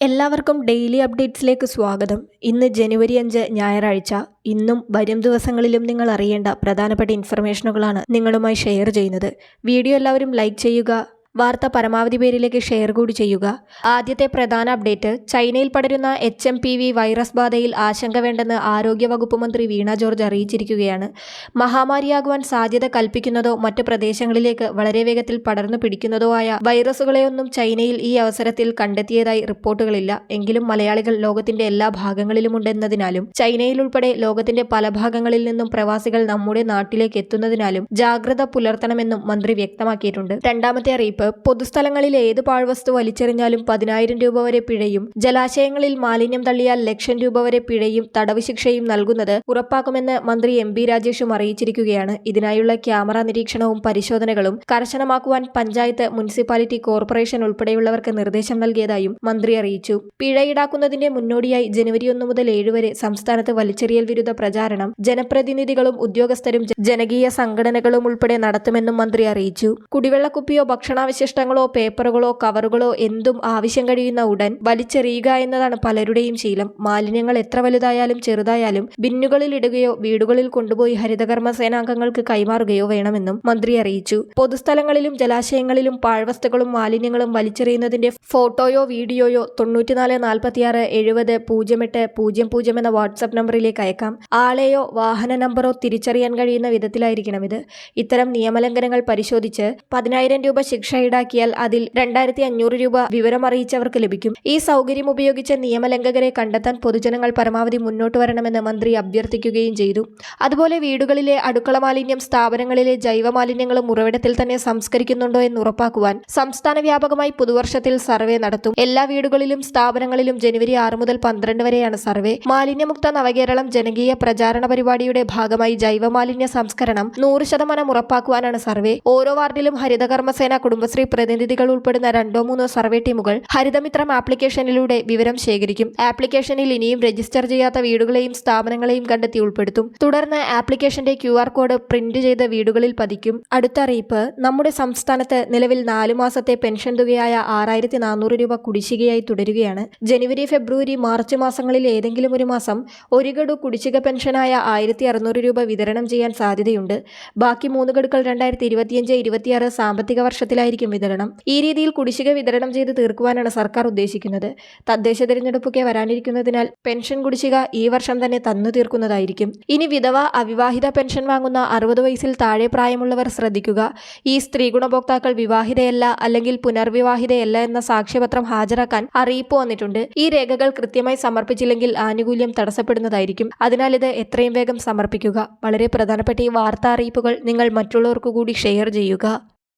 എല്ലാവർക്കും ഡെയിലി അപ്ഡേറ്റ്സിലേക്ക് സ്വാഗതം. ഇന്ന് ജനുവരി അഞ്ച് ഞായറാഴ്ച. ഇന്നും വരും ദിവസങ്ങളിലും നിങ്ങൾ അറിയേണ്ട പ്രധാനപ്പെട്ട ഇൻഫർമേഷനുകളാണ് നിങ്ങളുമായി ഷെയർ ചെയ്യുന്നത്. വീഡിയോ എല്ലാവരും ലൈക്ക് ചെയ്യുക വാർത്ത പരമാവധി പേരിലേക്ക് ഷെയർ കൂടി ചെയ്യുക. ആദ്യത്തെ പ്രധാന അപ്ഡേറ്റ് ചൈനയിൽ പടരുന്ന H M P V virus ബാധയിൽ ആശങ്ക വേണ്ടെന്ന് ആരോഗ്യവകുപ്പ് മന്ത്രി വീണ ജോർജ് അറിയിച്ചിരിക്കുകയാണ്. മഹാമാരിയാകുവാൻ സാധ്യത കൽപ്പിക്കുന്നതോ മറ്റ് പ്രദേശങ്ങളിലേക്ക് വളരെ വേഗത്തിൽ പടർന്നു പിടിക്കുന്നതോ ആയ വൈറസുകളെയൊന്നും ചൈനയിൽ ഈ അവസരത്തിൽ കണ്ടെത്തിയതായി റിപ്പോർട്ടുകളില്ല. എങ്കിലും മലയാളികൾ ലോകത്തിന്റെ എല്ലാ ഭാഗങ്ങളിലുമുണ്ടെന്നതിനാലും ചൈനയിൽ ഉൾപ്പെടെ ലോകത്തിന്റെ പല ഭാഗങ്ങളിൽ നിന്നും പ്രവാസികൾ നമ്മുടെ നാട്ടിലേക്ക് എത്തുന്നതിനാലും ജാഗ്രത പുലർത്തണമെന്നും മന്ത്രി വ്യക്തമാക്കിയിട്ടുണ്ട്. രണ്ടാമത്തെ അറിയിപ്പ് പൊതുസ്ഥലങ്ങളിൽ ഏത് പാഴ്വസ്തു വലിച്ചെറിഞ്ഞാലും പതിനായിരം രൂപ വരെ പിഴയും ജലാശയങ്ങളിൽ മാലിന്യം തള്ളിയാൽ ലക്ഷം രൂപ വരെ പിഴയും തടവ് ശിക്ഷയും നൽകുന്നത് ഉറപ്പാക്കുമെന്ന് മന്ത്രി എം ബി രാജേഷും അറിയിച്ചിരിക്കുകയാണ്. ഇതിനായുള്ള ക്യാമറ നിരീക്ഷണവും പരിശോധനകളും കർശനമാക്കുവാൻ പഞ്ചായത്ത് മുനിസിപ്പാലിറ്റി കോർപ്പറേഷൻ ഉൾപ്പെടെയുള്ളവർക്ക് നിർദ്ദേശം നൽകിയതായും മന്ത്രി അറിയിച്ചു. പിഴ ഈടാക്കുന്നതിന്റെ മുന്നോടിയായി ജനുവരി ഒന്ന് മുതൽ ഏഴ് വരെ സംസ്ഥാനത്ത് വലിച്ചെറിയൽ വിരുദ്ധ പ്രചാരണം ജനപ്രതിനിധികളും ഉദ്യോഗസ്ഥരും ജനകീയ സംഘടനകളും ഉൾപ്പെടെ നടത്തുമെന്നും മന്ത്രി അറിയിച്ചു. കുടിവെള്ളക്കുപ്പിയോ ഭക്ഷണ ഭക്ഷണാവശിഷ്ടങ്ങളോ പേപ്പറുകളോ കവറുകളോ എന്തും ആവശ്യം കഴിയുന്ന ഉടൻ വലിച്ചെറിയുക എന്നതാണ് പലരുടെയും ശീലം. മാലിന്യങ്ങൾ എത്ര വലുതായാലും ചെറുതായാലും ബിന്നുകളിൽ ഇടുകയോ വീടുകളിൽ കൊണ്ടുപോയി ഹരിതകർമ്മ സേനാംഗങ്ങൾക്ക് കൈമാറുകയോ വേണമെന്നും മന്ത്രി അറിയിച്ചു. പൊതുസ്ഥലങ്ങളിലും ജലാശയങ്ങളിലും പാഴ്വസ്തുക്കളും മാലിന്യങ്ങളും വലിച്ചെറിയുന്നതിന്റെ ഫോട്ടോയോ വീഡിയോയോ തൊണ്ണൂറ്റിനാല് നാൽപ്പത്തിയാറ് എഴുപത് പൂജ്യം എട്ട് പൂജ്യം പൂജ്യം എന്ന വാട്സ്ആപ്പ് നമ്പറിലേക്ക് അയക്കാം. ആളെയോ വാഹന നമ്പറോ തിരിച്ചറിയാൻ കഴിയുന്ന വിധത്തിലായിരിക്കണം ഇത്. ഇത്തരം നിയമലംഘനങ്ങൾ പരിശോധിച്ച് പതിനായിരം രൂപ ശിക്ഷ ഈടാക്കിയാൽ അതിൽ രണ്ടായിരത്തി അഞ്ഞൂറ് രൂപ വിവരമറിയിച്ചവർക്ക് ലഭിക്കും. ഈ സൗകര്യം ഉപയോഗിച്ച് നിയമലംഘകരെ കണ്ടെത്താൻ പൊതുജനങ്ങൾ പരമാവധി മുന്നോട്ട് വരണമെന്ന് മന്ത്രി അഭ്യർത്ഥിക്കുകയും ചെയ്തു. അതുപോലെ വീടുകളിലെ അടുക്കള മാലിന്യം സ്ഥാപനങ്ങളിലെ ജൈവ മാലിന്യങ്ങളും ഉറവിടത്തിൽ തന്നെ സംസ്കരിക്കുന്നുണ്ടോ എന്ന് ഉറപ്പാക്കുവാൻ സംസ്ഥാന വ്യാപകമായി പുതുവർഷത്തിൽ സർവേ നടത്തും. എല്ലാ വീടുകളിലും സ്ഥാപനങ്ങളിലും ജനുവരി ആറ് മുതൽ പന്ത്രണ്ട് വരെയാണ് സർവേ. മാലിന്യമുക്ത നവകേരളം ജനകീയ പ്രചാരണ പരിപാടിയുടെ ഭാഗമായി ജൈവ മാലിന്യ സംസ്കരണം നൂറ് ശതമാനം ഉറപ്പാക്കുവാനാണ് സർവേ. ഓരോ വാർഡിലും ഹരിതകർമ്മസേന കുടുംബ കുടുംബശ്രീ പ്രതിനിധികൾ ഉൾപ്പെടുന്ന രണ്ടോ മൂന്നോ സർവേ ടീമുകൾ ഹരിതമിത്രം ആപ്ലിക്കേഷനിലൂടെ വിവരം ശേഖരിക്കും. ആപ്ലിക്കേഷനിൽ ഇനിയും രജിസ്റ്റർ ചെയ്യാത്ത വീടുകളെയും സ്ഥാപനങ്ങളെയും കണ്ടെത്തി ഉൾപ്പെടുത്തും. തുടർന്ന് ആപ്ലിക്കേഷന്റെ ക്യു കോഡ് പ്രിന്റ് ചെയ്ത വീടുകളിൽ പതിക്കും. അടുത്ത അറിയിപ്പ് നമ്മുടെ സംസ്ഥാനത്ത് നിലവിൽ നാലു മാസത്തെ പെൻഷൻ തുകയായ ആറായിരത്തി നാനൂറ് രൂപ കുടിശ്ശികയായി തുടരുകയാണ്. ജനുവരി ഫെബ്രുവരി മാർച്ച് മാസങ്ങളിൽ ഏതെങ്കിലും ഒരു മാസം ഒരു ഗഡു കുടിശ്ശിക പെൻഷനായ ആയിരത്തി അറുന്നൂറ് രൂപ വിതരണം ചെയ്യാൻ സാധ്യതയുണ്ട്. ബാക്കി മൂന്ന് ഗഡുക്കൾ രണ്ടായിരത്തി ഇരുപത്തിയഞ്ച് ഇരുപത്തിയാറ് സാമ്പത്തിക വർഷത്തിലായി ആയിരിക്കും വിതരണം. ഈ രീതിയിൽ കുടിശ്ശിക വിതരണം ചെയ്ത് തീർക്കുവാനാണ് സർക്കാർ ഉദ്ദേശിക്കുന്നത്. തദ്ദേശ തിരഞ്ഞെടുപ്പൊക്കെ വരാനിരിക്കുന്നതിനാൽ പെൻഷൻ കുടിശ്ശിക ഈ വർഷം തന്നെ തന്നു തീർക്കുന്നതായിരിക്കും. ഇനി വിധവ അവിവാഹിത പെൻഷൻ വാങ്ങുന്ന അറുപത് വയസ്സിൽ താഴെ പ്രായമുള്ളവർ ശ്രദ്ധിക്കുക. ഈ സ്ത്രീ ഗുണഭോക്താക്കൾ വിവാഹിതയല്ല അല്ലെങ്കിൽ പുനർവിവാഹിതയല്ല എന്ന സാക്ഷ്യപത്രം ഹാജരാക്കാൻ അറിയിപ്പ് വന്നിട്ടുണ്ട്. ഈ രേഖകൾ കൃത്യമായി സമർപ്പിച്ചില്ലെങ്കിൽ ആനുകൂല്യം തടസ്സപ്പെടുന്നതായിരിക്കും. അതിനാൽ ഇത് എത്രയും വേഗം സമർപ്പിക്കുക. വളരെ പ്രധാനപ്പെട്ട ഈ വാർത്താ അറിയിപ്പുകൾ നിങ്ങൾ മറ്റുള്ളവർക്കു കൂടി ഷെയർ ചെയ്യുക.